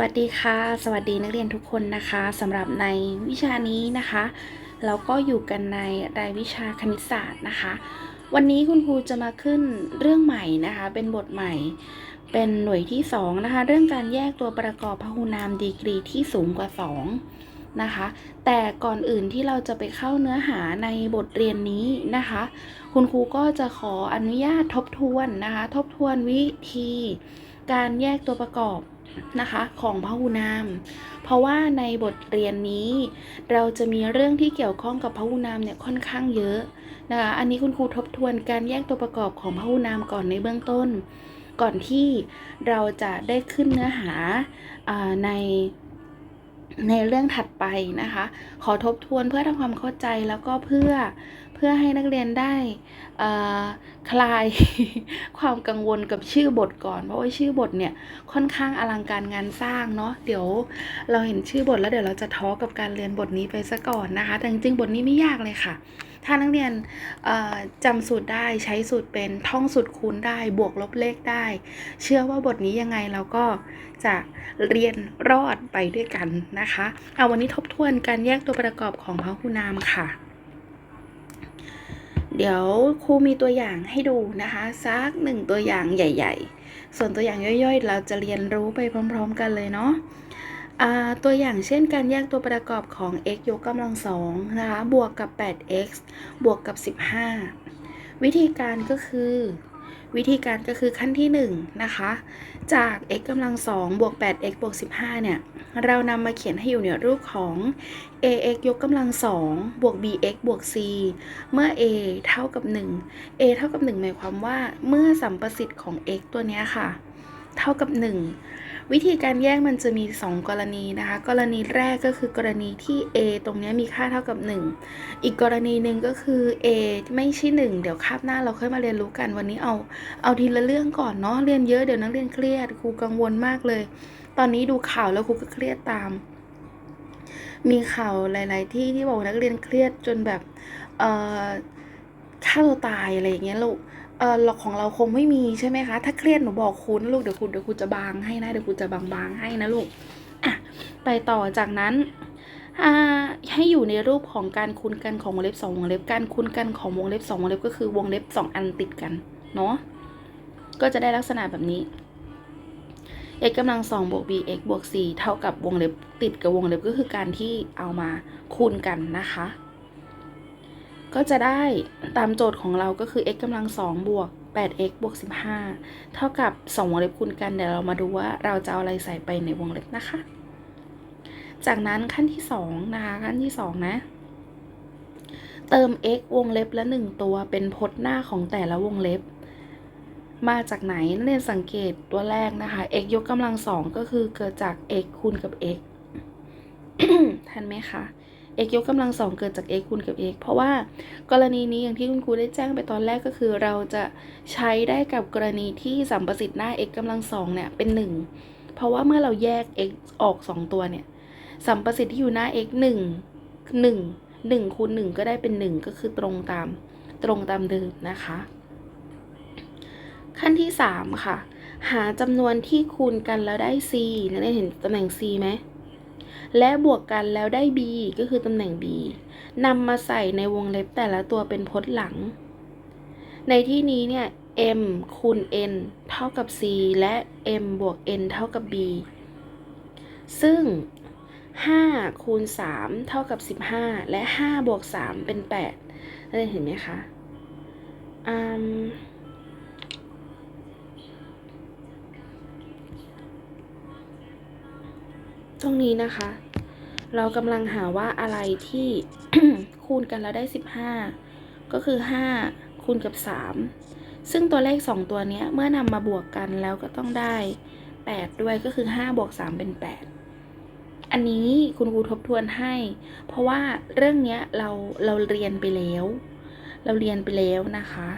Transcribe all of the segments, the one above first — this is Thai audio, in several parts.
วัสดีค่ะ สวัสดีนักเรียนทุกคนนะคะสำหรับในวิชานี้นะคะ เราก็อยู่กันในรายวิชาคณิตศาสตร์นะคะ วันนี้คุณครูจะมาขึ้นเรื่องใหม่นะคะ เป็นบทใหม่ เป็นหน่วยที่2นะคะ เรื่องการแยกตัวประกอบพหุนามดีกรีที่สูงกว่า 2 นะคะ แต่ก่อนอื่นที่เราจะไปเข้าเนื้อหาในบทเรียนนี้นะคะ คุณครูก็จะขออนุญาตทบทวนนะคะ ทบทวนวิธี การแยกตัวประกอบ นะคะของพหุนาม เพราะว่าในบทเรียนนี้ เราจะมีเรื่องที่เกี่ยวข้องกับพหุนามเนี่ยค่อนข้างเยอะนะคะอันนี้คุณครูทบทวนการแยกตัวประกอบของพหุนามก่อนในเบื้องต้น ก่อนที่เราจะได้ขึ้นเนื้อหาอในในเรื่องถัดไปนะคะ ขอทบทวนเพื่อทำความเข้าใจแล้วก็เพื่อ พื่อให้นักเรียนได้คลายความกังวลกับชื่อบทก่อน เพราะว่าชื่อบทเนี่ยค่อนข้างอลังการงานสร้างเนาะเดี๋ยวเราเห็นชื่อบทแล้วเดี๋ยวเราจะท้อกับการเรียนบทนี้ไปซะก่อนนะคะ แต่จริงๆบทนี้ไม่ยากเลยค่ะ ถ้านักเรียนจำสูตรได้ใช้สูตรเป็นท่องสูตรคูณได้บวกลบเลขได้ เชื่อว่าบทนี้ยังไงเราก็จะเรียนรอดไปด้วยกันนะคะเอาวันนี้ทบทวนการแยกตัวประกอบของพหุนามค่ะ เดี๋ยวครูมีตัวอย่างให้ดูนะคะสักหนึ่งตัวอย่างใหญ่ ๆ ส่วนตัวอย่างย่อยๆ เราจะเรียนรู้ไปพร้อม ๆ กันเลยเนาะตัวอย่างเช่นการแยกตัวประกอบของ x ยกกำลังสองนะคะบวกกับ 8x บวกกับ 15 วิธีการก็คือ วิธีการก็คือขั้นที่1นะคะ จาก x กำลัง2บวก 8x บวก15 เนี่ย เรานำมาเขียนให้อยู่ในรูปของ ax ยกกำลัง2บวก bx บวก c เมื่อ a เท่ากับ 1 a เท่ากับ 1 หมายความว่า เมื่อสัมประสิทธิ์ของ x ตัวนี้ค่ะ เท่ากับ 1 วิธีการแยกมันจะมี 2 กรณีนะคะ กรณีแรกก็คือกรณีที่ a ตรงนี้มีค่าเท่ากับ 1 อีกกรณีหนึ่งก็คือ a ไม่ใช่ 1 เดี๋ยวคาบหน้าเราค่อยมาเรียนรู้กันวันนี้เอาเอาทีละเรื่องก่อนเนาะเรียนเยอะเดี๋ยวนักเรียนเครียดครูกังวลมากเลย ตอนนี้ดูข่าวแล้วครูก็เครียดตาม มีข่าวหลาย ๆ ที่ที่บอกว่านักเรียนเครียดจนแบบเอ่อฆ่าตัวตายอะไรอย่างเงี้ยลูก เออเราของเราคงไม่มีใช่ไหมคะ ถ้าเครียดหนูบอกคุณลูกเดี๋ยวคุณเดี๋ยวคุณจะบางให้นะเดี๋ยวคุณจะบางๆให้นะลูกอะไปต่อจากนั้นให้อยู่ในรูปของการคูณกันของวงเล็บสองวงเล็บการคูณกันของวงเล็บสองวงเล็บก็คือวงเล็บสองอันติดกันเนาะก็จะได้ลักษณะแบบนี้ x กำลังสองบวก bx บวก c เท่ากับวงเล็บติดกับวงเล็บก็คือการที่เอามาคูณกันนะคะ ก็จะได้ตามโจทย์ของเราก็คือ x กำลังสองบวก 8x บวก 15 เท่ากับ 2 วงเล็บคูณกัน เดี๋ยวเรามาดูว่าเราจะเอาอะไรใส่ไปในวงเล็บนะคะ จากนั้นขั้นที่ 2 นะคะ ขั้นที่ 2 นะ เติม x วงเล็บละ 1 ตัวเป็นพจน์หน้าของแต่ละวงเล็บ มาจากไหนนักเรียนสังเกตตัวแรกนะคะ x ยกกำลังสองก็คือเกิดจาก x คูณกับ x ทันไหมคะ x ยกกำลังสองเกิดจาก x คูณกับ x เพราะว่ากรณีนี้อย่างที่คุณครูได้แจ้งไปตอนแรกก็คือ เราจะใช้ได้กับกรณีที่สัมประสิทธิ์หน้า x กำลังสองเนี่ยเป็น 1 เพราะว่าเมื่อเราแยก x ออก 2 ตัวเนี่ยสัมประสิทธิ์ที่อยู่หน้า x 1 1 1คูณ1ก็ได้เป็น 1 ก็คือตรงตามตรงตามเดิมนะคะ ขั้นที่ 3 ค่ะ หาจำนวนที่คูณกันแล้วได้ c นักเรียนเห็นตำแหน่ง c ไหม และบวกกันแล้วได้ b ก็คือตำแหน่ง b นำมาใส่ในวงเล็บแต่ละตัวเป็นพจน์หลัง ในที่นี้เนี่ย m คูณ n เท่ากับ c และ m บวก n เท่ากับ b ซึ่ง 5 คูณ 3 เท่ากับ 15 และ 5 บวก 3 เป็น8นักเรียนเห็นไหมคะอืม ตรงนี้นะคะ เรากำลังหาว่าอะไรที่คูณกันแล้วได้ 15 ก็คือ 5 คูณกับ 3 ซึ่งตัวเลข 2 ตัวเนี้ยเมื่อนำมาบวกกันแล้วก็ต้องได้ 8 ด้วยก็คือ 5 บวก 3 เป็น 8 อันนี้คุณครูทบทวนให้ เพราะว่าเรื่องเนี้ยเราเราเรียนไปแล้ว เราเรียนไปแล้วนะคะ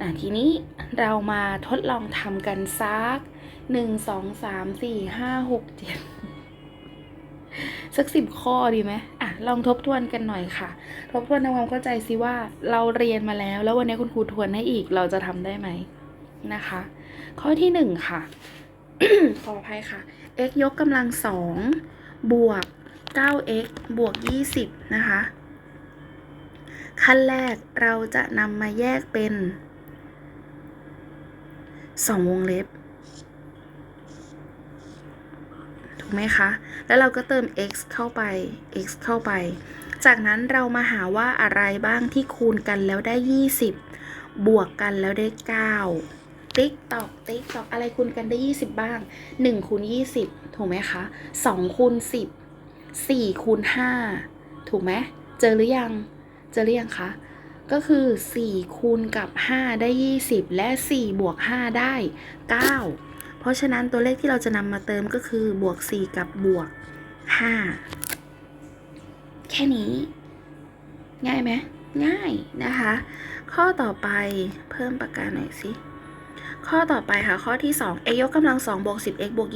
อะทีนี้เรามาทดลองทำกันซัก หนึ่งสองสามสี่ห้าหกเจ็ดสักสิบข้อดีไหมอะ ลองทบทวนกันหน่อยค่ะ ทบทวนทำความเข้าใจซิว่าเราเรียนมาแล้ว แล้ววันนี้คุณครูทวนให้อีกเราจะทำได้ไหมนะคะ ข้อที่หนึ่งค่ะ ขออภัยค่ะ x ยกกำลังสองบวก 9x บวก 20 นะคะ ขั้นแรกเราจะนำมาแยกเป็น 2 วงเล็บ ถูก ไหมคะ แล้วเราก็เติม x เข้าไป x เข้าไป จากนั้นเรามาหาว่าอะไรบ้างที่คูณกันแล้วได้ 20 บวกกันแล้วได้ 9 ติ๊กตอก ติ๊กตอก อะไรคูณกันได้ 20 บ้าง 1คูณ20 ถูกไหมคะ 2คูณ10 4คูณ5ถูกไหม เจอหรือยัง เจอหรือยังคะก็คือ 4 คูณกับ 5 ได้ 20 และ 4 บวก 5 ได้ 9 เพราะฉะนั้นตัวเลขที่เราจะนำมาเติมก็คือบวก 4 กับบวก 5 แค่นี้ ง่ายไหมง่ายนะคะ ข้อต่อไปเพิ่มปากกาหน่อยสิ ข้อต่อไปค่ะ ข้อที่2 x ยกกำลัง2บวก 10x บวก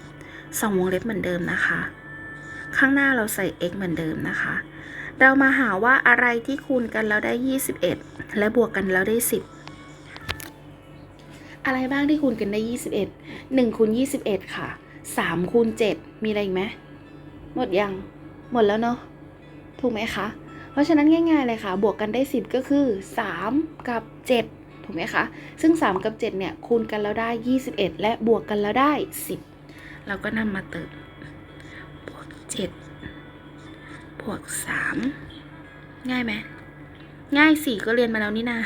21 2วงเล็บเหมือนเดิมนะคะ ข้างหน้าเราใส่ x เหมือนเดิมนะคะ เรามาหาว่าอะไรที่คูณกันแล้วได้ 21 และบวกกันแล้วได้ 10 อะไรบ้างที่คูณกันได้ 21 1คูณ21 ค่ะ 3คูณ7มีอะไรอีกไหมหมดยัง หมดแล้วเนาะถูกไหมคะ เพราะฉะนั้นง่ายๆเลยค่ะ บวกกันได้ 10 ก็คือ 3 กับ 7 ถูกไหมคะ ซึ่ง 3 กับ 7 เนี่ย คูณกันแล้วได้ 21 และบวกกันแล้วได้ 10 เราก็นำมาเติมบวก7บวก 3 ง่ายไหม ง่ายสิก็เรียนมาแล้วนี่นา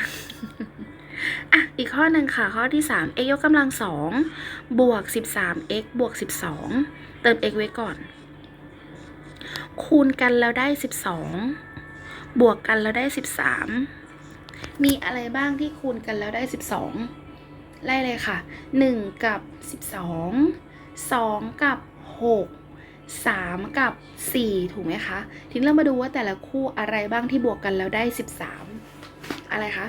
อะอีกข้อหนึ่งค่ะ ข้อที่ 3 x ยกกำลัง 2 บวก 13x บวก 12 เติม x ไว้ก่อน คูณกันแล้วได้ 12 บวกกันแล้วได้ 13 มีอะไรบ้างที่คูณกันแล้วได้ 12 ไล่เลยค่ะ 1 กับ 12 2 กับ 6 3 กับ 4 ถูกไหมคะ ทีนี้เรามาดูว่าแต่ละคู่อะไรบ้างที่บวกกันแล้วได้ 13 อะไรคะ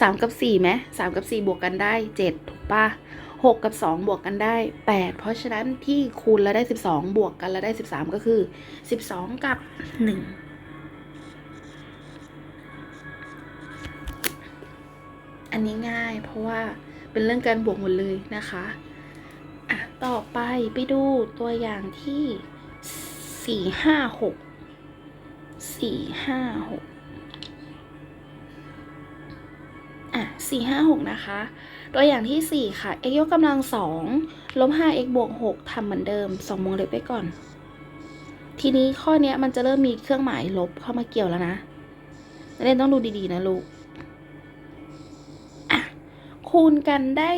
3กับ4ไหม3กับ4บวกกันได้7ถูกปะ6กับ2บวกกันได้8เพราะฉะนั้นที่คูณแล้วได้12บวกกันแล้วได้13ก็คือ12กับ1อันนี้ง่ายเพราะว่าเป็นเรื่องการบวกหมดเลยนะคะอะต่อไปไปดูตัวอย่างที่สี่ห้าหกสี่ห้าหก อะสี่ห้าหกนะคะ ตัวอย่างที่สี่ค่ะ x ยกกำลังสองลบห้า x บวกหกทำเหมือนเดิมสองวงเล็บไปก่อน ทีนี้ข้อนี้มันจะเริ่มมีเครื่องหมายลบเข้ามาเกี่ยวแล้วนะเรียนต้องดูดีๆนะลูกคูณกันได้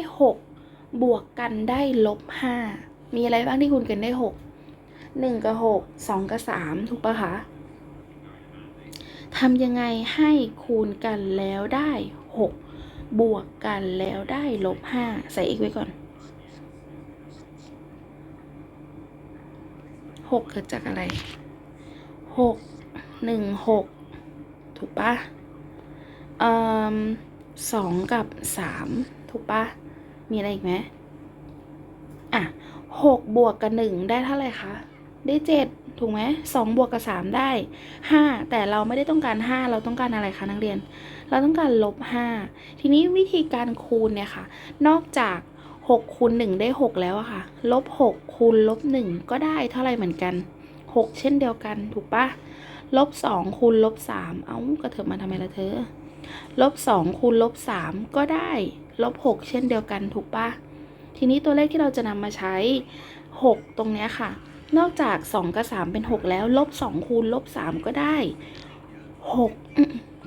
6 บวกกันได้ลบ5มีอะไรบ้างที่คูณกันได้ 6 1 กับ 6 2 กับ 3 ถูกปะคะทำยังไงให้คูณกันแล้วได้ 6 บวกกันแล้วได้ลบ5ใส่อีกไว้ก่อน6เกิดจากอะไร6 1 6ถูกปะเอ่อสองกับสามถูกปะมีอะไรอีกไหมอะหกบวกกับหนึ่งได้เท่าไหร่คะ ได้เจ็ด ถูกไหมสองบวกกับสามได้ห้าแต่เราไม่ได้ต้องการห้าเราต้องการอะไรคะนักเรียน เราต้องการลบห้าทีนี้วิธีการคูณเนี่ยค่ะ นอกจากหกคูณหนึ่งได้หกแล้วอะค่ะ ลบหกคูณลบหนึ่งก็ได้เท่าไรเหมือนกันหกเช่นเดียวกันถูกปะลบสองคูณลบสามเอ้ากระเถิบมาทำไมล่ะเธอลบสองคูณลบสามก็ได้ลบหกเช่นเดียวกันถูกปะทีนี้ตัวเลขที่เราจะนำมาใช้หกตรงเนี้ยค่ะ นอกจากสองกับสามเป็นหกแล้ว ลบสองคูณ ลบสามก็ได้หก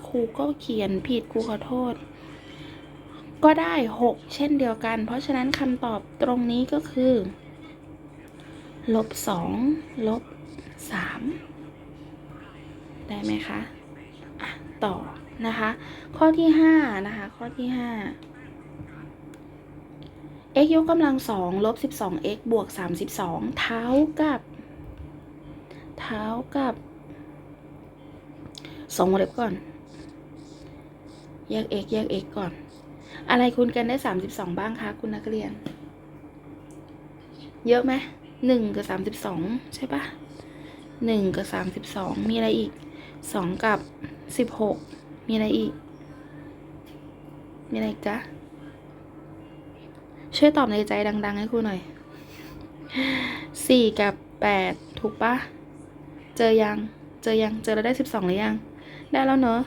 ครูก็เขียนผิดครูขอโทษ ก็ได้หกเช่นเดียวกัน เพราะฉะนั้นคำตอบตรงนี้ก็คือ ลบสองลบสามได้ไหมคะะต่อนะคะ ข้อที่ห้านะคะ ข้อที่ห้า x ยกกำลังสองลบสิบสอง x บวกสามสิบสองเท่ากับ เท่ากับสองวงเล็บก่อน แยก x แยก x ก่อน อะไรคูณกันได้สามสิบสองบ้างคะคุณนักเรียน เยอะไหมหนึ่งกับสามสิบสองใช่ปะหนึ่งกับสามสิบสองมีอะไรอีกสองกับสิบหกมีอะไรอีก มีอะไรอีกจ๊ะ ช่วยตอบในใจดัง ๆ ให้ครูหน่อยสี่กับแปดถูกปะเจอยัง เจอยัง เจอแล้วได้สิบสองหรือยัง ได้แล้วเนอะ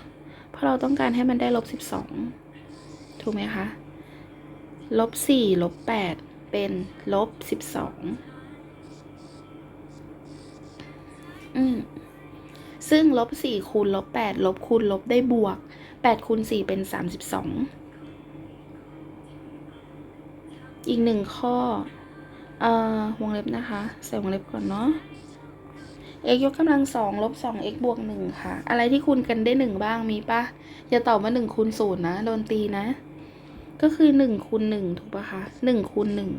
เพราะเราต้องการให้มันได้ลบสิบสองถูกไหมคะ ลบสี่ลบแปดเป็นลบสิบสองอืมซึ่งลบสี่คูณลบแปดลบคูณลบได้บวกแปดคูณสี่เป็นสามสิบสอง อีกหนึ่งข้อเอ่อวงเล็บนะคะ ใส่วงเล็บก่อนเนาะ x ยกกำลังสองลบสอง x บวกหนึ่งค่ะ อะไรที่คูณกันได้หนึ่งบ้างมีปะอย่าตอบว่าหนึ่งคูณศูนย์นะโดนตีนะ ก็คือหนึ่งคูณหนึ่งถูกปะคะหนึ่งคูณหนึ่ง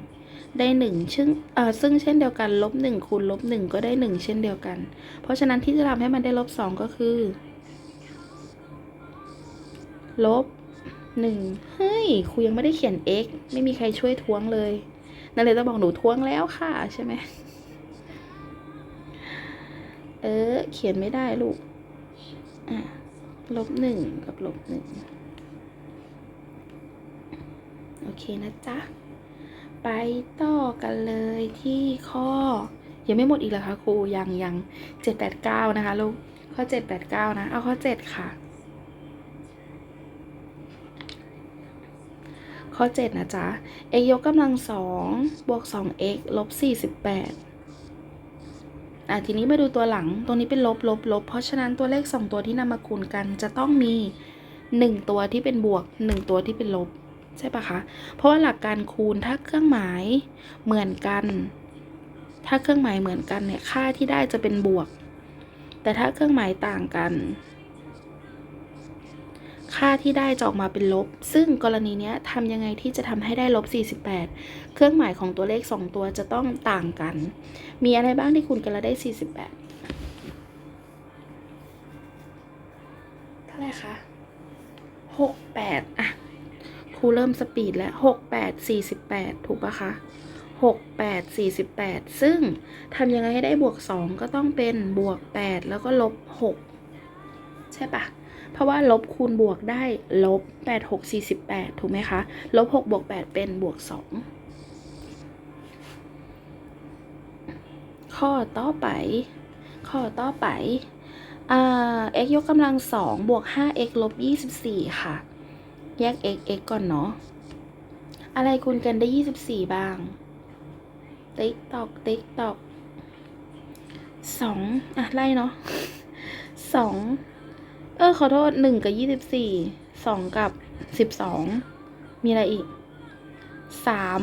ได้หนึ่งซึ่งเอ่อซึ่งเช่นเดียวกันลบหนึ่งคูณลบหนึ่งก็ได้หนึ่งเช่นเดียวกัน เพราะฉะนั้นที่จะทำให้มันได้ลบสองก็คือ ลบ หนึ่งเฮ้ยครูยังไม่ได้เขียน x ไม่มีใครช่วยท้วงเลยนั่นเลยต้องบอกหนูท้วงแล้วค่ะใช่ไหมเออ เขียนไม่ได้ลูกอะลบหนึ่งกับลบหนึ่งโอเคนะจ๊ะ ไปต่อกันเลยที่ข้อ ยังไม่หมดอีกเหรอคะครูยังยังเจ็ดแปดเก้านะคะลูกข้อเจ็ดแปดเก้านะ เอาข้อเจ็ดค่ะ ข้อเจ็ดนะจ๊ะ x ยกกำลังสองบวกสอง x ลบสี่สิบแปดอะ ทีนี้มาดูตัวหลัง ตรงนี้เป็นลบลบลบ เพราะฉะนั้นตัวเลข 2 ตัวที่นำมาคูณกัน จะต้องมี 1 ตัวที่เป็นบวก 1 ตัวที่เป็นลบ ใช่ปะคะ เพราะว่าหลักการคูณถ้าเครื่องหมายเหมือนกัน ถ้าเครื่องหมายเหมือนกันเนี่ย ค่าที่ได้จะเป็นบวก แต่ถ้าเครื่องหมายต่างกัน ค่าที่ได้จะออกมาเป็นลบ ซึ่งกรณีนี้ทำยังไงที่จะทำให้ได้ลบ 48 เครื่องหมายของตัวเลข 2 ตัวจะต้องต่างกัน มีอะไรบ้างที่คูณกันล้วได้ 48 เท่าไหร่คะ68 อะ ครูเริ่มสปีดแล้ว 68 48 ถูกปะคะ68 48 ซึ่งทำยังไงให้ได้บวก 2 ก็ต้องเป็นบวก 8 แล้วก็ลบ 6 ใช่ปะ เพราะว่าลบคูณบวกได้ลบ8 6 48 ถูกไหมคะ ลบ 6 บวก 8 เป็นบวก 2 ข้อต่อไป ข้อต่อไปอ่า x ยกกำลังสองบวก 5x ลบ 24 ค่ะ แยก x x ก่อนเนาะ อะไรคูณกันได้ 24 บ้าง ติ๊กตอก ติ๊กตอกสองอะ ไล่เนาะสอง เออ ขอโทษหนึ่งกับยี่สิบสี่สองกับสิบสองมีอะไรอีกสาม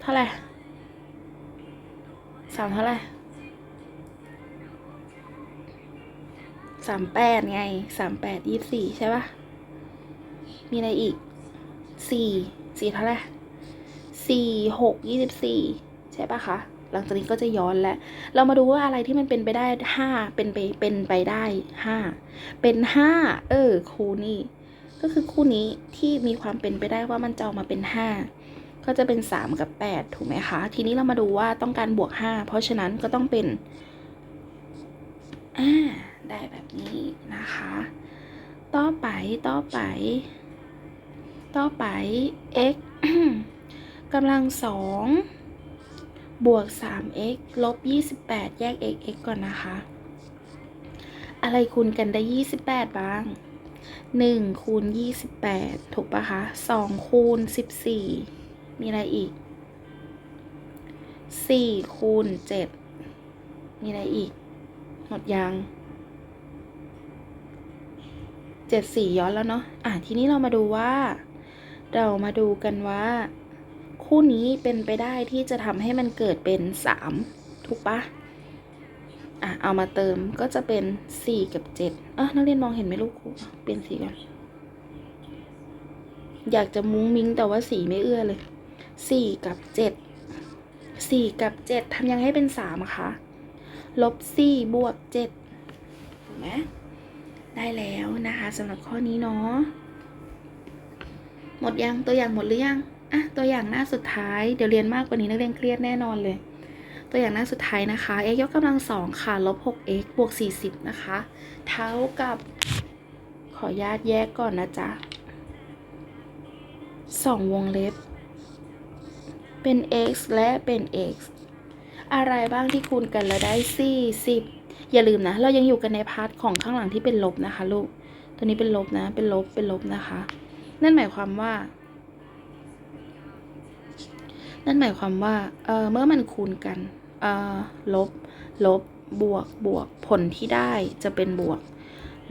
เท่าไหร่สามเท่าไหร่สามแปดไงสามแปดยี่สี่ใช่ปะมีอะไรอีกสี่สี่เท่าไหร่สี่หกยี่สิบสี่ใช่ปะคะ หลังจากนี้ก็จะย้อนแล้วเรามาดูว่าอะไรที่มันเป็นไปได้ห้าเป็นไปเป็นไปได้ห้าเป็นห้าเออคู่นี้ก็คือคู่นี้ที่มีความเป็นไปได้ว่ามันจะออกมาเป็นห้าก็จะเป็นสามกับแปดถูกไหมคะ ทีนี้เรามาดูว่าต้องการบวกห้าเพราะฉะนั้นก็ต้องเป็นอ่าได้แบบนี้นะคะ ต่อไป ต่อไป ต่อไป x กำลังสอง บวก 3x ลบ 28 แยก x x ก่อนนะคะ อะไรคูณกันได้ 28 บ้าง 1 คูณ 28 ถูกปะคะ 2 คูณ 14 มีอะไรอีก 4 คูณ 7 มีอะไรอีก หมดยัง 7 4 ย้อนแล้วเนาะ อะ ทีนี้เรามาดูว่า เรามาดูกันว่า คู่นี้เป็นไปได้ที่จะทำให้มันเกิดเป็น 3 ถูกปะอะ เอามาเติมก็จะเป็น 4 กับ7อะนักเรียนมองเห็นไหมลูกครูเปลี่ยนสีก่อน อยากจะมุ้งมิ้งแต่ว่าสีไม่เอื้อเลย 4 กับ 7 4 กับ 7ทำยังให้เป็น3อะคะลบ4บวก7ถูกไหมได้แล้วนะคะสำหรับข้อนี้เนาะหมดยังตัวอย่างหมดหรือยัง อะตัวอย่างหน้าสุดท้ายเดี๋ยวเรียนมากกว่านี้นักเรียนเครียดแน่นอนเลย ตัวอย่างหน้าสุดท้ายนะคะ x ยกกำลังสองค่ะลบ 6x บวก 40 นะคะ เท่ากับขออนุญาตแยกก่อนนะจ๊ะสองวงเล็บ เป็น x และเป็น x อะไรบ้างที่คูณกันแล้วได้สี่สิบอย่าลืมนะ เรายังอยู่กันในพาร์ทของข้างหลังที่เป็นลบนะคะลูก ตัวนี้เป็นลบนะ เป็นลบ เป็นลบนะคะ นั่นหมายความว่า นั่นหมายความว่าเเมื่อมันคูณกันลบ ลบ บวก บวก ผลที่ได้จะเป็นบวก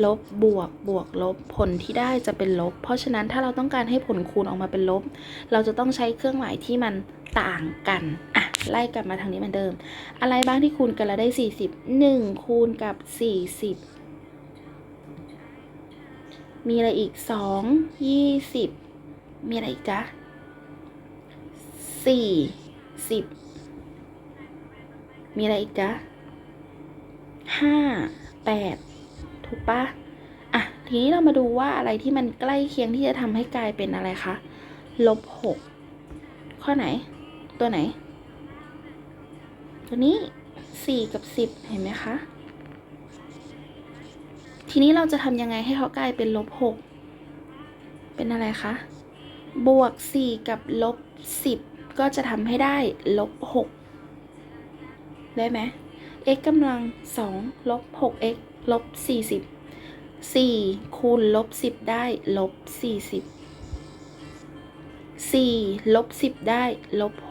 ลบ บวก บวก ลบ ผลที่ได้จะเป็นลบ เพราะฉะนั้นถ้าเราต้องการให้ผลคูณออกมาเป็นลบ เราจะต้องใช้เครื่องหมายที่มันต่างกัน อะ ไล่กลับมาทางนี้เหมือนเดิม อะไรบ้างที่คูณกันแล้วได้ 40 1 คูณกับ 40 มีอะไรอีก 2 20 มีอะไรอีกจ๊ะ 4 10มีอะไรอีกจ๊ะ5 8ถูกปะอะ ทีนี้เรามาดูว่าอะไรที่มันใกล้เคียงที่จะทำให้กลายเป็นอะไรคะลบ6ข้อไหน ตัวไหน ตัวนี้4กับ10เห็นไหมคะทีนี้เราจะทำยังไงให้เขากลายเป็นลบ6เป็นอะไรคะ บวก4กับลบ10 ก็จะทำให้ได้ลบ6ได้ไหม x กำลัง2ลบ 6x ลบ 40 4 คูณลบ 10 ได้ลบ 40 4 ลบ 10 ได้ลบ 6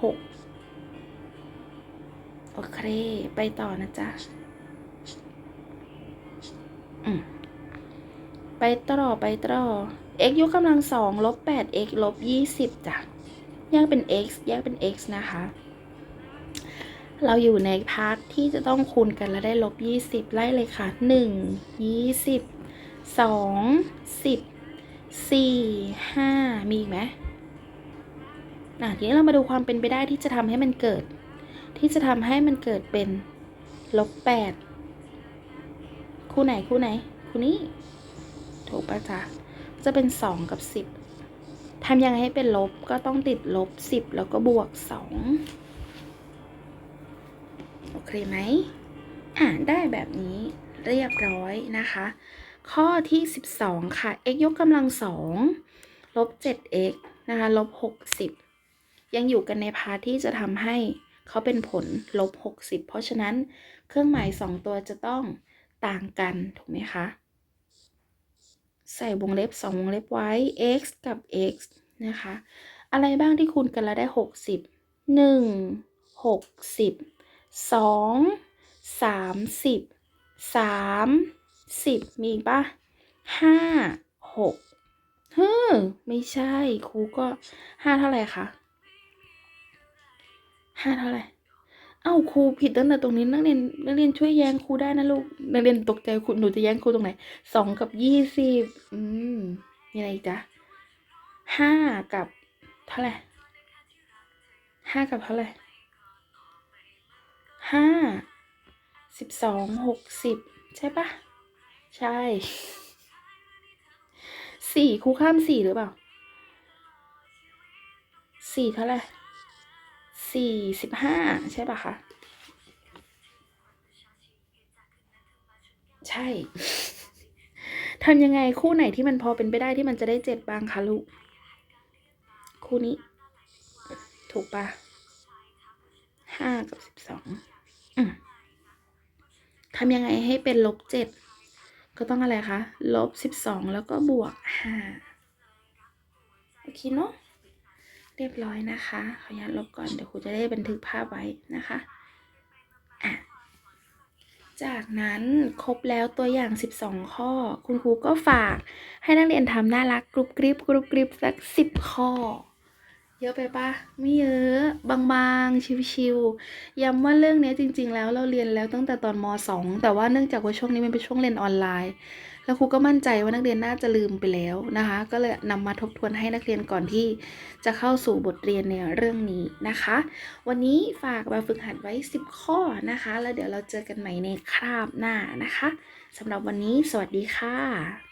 โอเค ไปต่อนะจ๊ะไปต่อ ไปต่อ x ยกกำลังสองลบ 8x ลบ 20จ้ะ แยกเป็น x แยกเป็น x นะคะ เราอยู่ในพาร์ทที่จะต้องคูณกันแล้วได้ลบ 20 ไล่เลยค่ะ 1 20 2 10 4 5 มีอีกไหมอะทีนี้เรามาดูความเป็นไปได้ที่จะทำให้มันเกิด ที่จะทำให้มันเกิดเป็นลบ8คู่ไหนคู่ไหน คู่นี้ ถูกปะจ๊ะจะเป็น2กับ10 ทำยังไงให้เป็นลบก็ต้องติดลบ 10 แล้วก็บวก 2 โอเคไหมอ่าได้แบบนี้เรียบร้อยนะคะ ข้อที่ 12 ค่ะ x ยกกำลัง 2 ลบ 7x นะคะ ลบ 60 ยังอยู่กันในพาร์ทที่จะทำให้เขาเป็นผลลบ 60 เพราะฉะนั้นเครื่องหมาย 2 ตัวจะต้องต่างกัน ถูกไหมคะ ใส่วงเล็บ 2 วงเล็บไว้ x กับ x นะคะ อะไรบ้างที่คูณกันแล้วได้ 60 1 60 2 30 30 มีอีกปะ5 6เฮ้อไม่ใช่ครูก็ 5 เท่าไหร่คะ 5 เท่าไหร่ เอ้าครูผิดตั้งแต่ตรงนี้นักเรียนนักเรียนช่วยแย้งครูได้นะลูกนักเรียนตกใจคุณหนูจะแย้งครูตรงไหนสองกับยี่สิบอืมมีอะไรจ๊ะห้ากับเท่าไหร่ห้ากับเท่าไหร่ห้าสิบสองหกสิบใช่ปะใช่สี่ครูข้ามสี่หรือเปล่าสี่เท่าไหร่ สี่สิบห้าใช่ปะคะ ใช่ทำยังไงคู่ไหนที่มันพอเป็นไปได้ที่มันจะได้เจ็ดบ้างคะลูก คู่นี้ ถูกปะห้ากับสิบสองทำยังไงให้เป็นลบเจ็ดก็ต้องอะไรคะ ลบสิบสองแล้วก็บวกห้าโอเคเนาะ เรียบร้อยนะคะ ขออนุญาตลบก่อน เดี๋ยวครูจะได้บันทึกภาพไว้นะคะอะจากนั้นครบแล้วตัวอย่าง 12 ข้อ คุณครูก็ฝากให้นักเรียนทำน่ารักกรุบกริบกรุบกริบสัก 10 ข้อ เยอะไปปะไม่เยอะ บางๆ ชิวๆย้ำว่าเรื่องนี้จริง ๆ แล้วเราเรียนแล้วตั้งแต่ตอนม .2 แต่ว่าเนื่องจากว่าช่วงนี้มันเป็นช่วงเรียนออนไลน์ แล้วครูก็มั่นใจว่านักเรียนน่าจะลืมไปแล้วนะคะ ก็เลยนำมาทบทวนให้นักเรียนก่อนที่จะเข้าสู่บทเรียนในเรื่องนี้นะคะ วันนี้ฝากแบบฝึกหัดไว้ 10 ข้อนะคะ แล้วเดี๋ยวเราเจอกันใหม่ในคราบหน้านะคะสำหรับวันนี้สวัสดีค่ะ